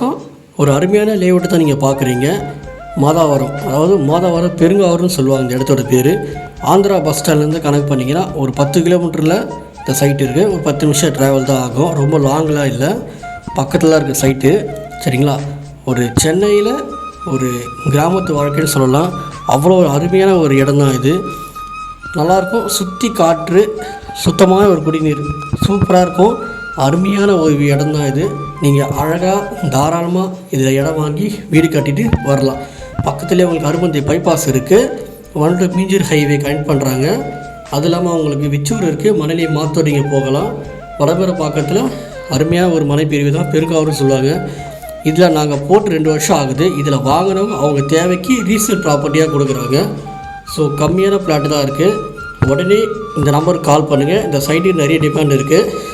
பக்கம் ஒரு அருமையான லேஅவுட்டை தான் நீங்கள் பார்க்குறீங்க. மாதாவரம் அதாவது மாதாவரம் பெருங்காவரம்னு சொல்லுவாங்க இந்த இடத்தோட பேர். ஆந்திரா பஸ் ஸ்டாண்ட்லேருந்து கணக்கு பண்ணிங்கன்னா ஒரு பத்து கிலோமீட்டரில் இந்த சைட் இருக்குது ஒரு பத்து நிமிஷம் ட்ராவல் தான் ஆகும். ரொம்ப லாங்லாம் இல்லை. பக்கத்தில் இருக்க சைட்டு சரிங்களா? ஒரு சென்னையில் ஒரு கிராமத்து வாழ்க்கைன்னு சொல்லலாம். அவ்வளோ ஒரு அருமையான ஒரு இடம் தான் இது. நல்லாயிருக்கும் சுற்றி காற்று சுத்தமான ஒரு குடிநீர். சூப்பராக இருக்கும். அருமையான ஒரு இடம் தான் இது. நீங்கள் அழகாக தாராளமாக இதில் இடம் வாங்கி வீடு கட்டிட்டு வரலாம். பக்கத்துலேயே உங்களுக்கு அருமந்தை பைபாஸ் இருக்குது one to Minjur highway connect பண்ணுறாங்க அது இல்லாமல் உங்களுக்கு விச்சூர் இருக்குது மணலி மாத்தூர் நீங்கள் போகலாம். வடபெற பக்கத்தில் அருமையாக ஒரு மலைப்பிரிவு தான் பெருக்காவூர்னு சொல்லுவாங்க. இதில் நாங்கள் போட்டு ரெண்டு வருஷம் ஆகுது. இதில் வாங்கினவங்க அவங்க தேவைக்கு ரீசேல் ப்ராப்பர்ட்டியாக கொடுக்குறாங்க. ஸோ கம்மியான பிளாட்டு தான் இருக்குது உடனே இந்த நம்பருக்கு கால் பண்ணுங்கள் இந்த சைட்டுக்கு நிறைய டிமாண்ட் இருக்குது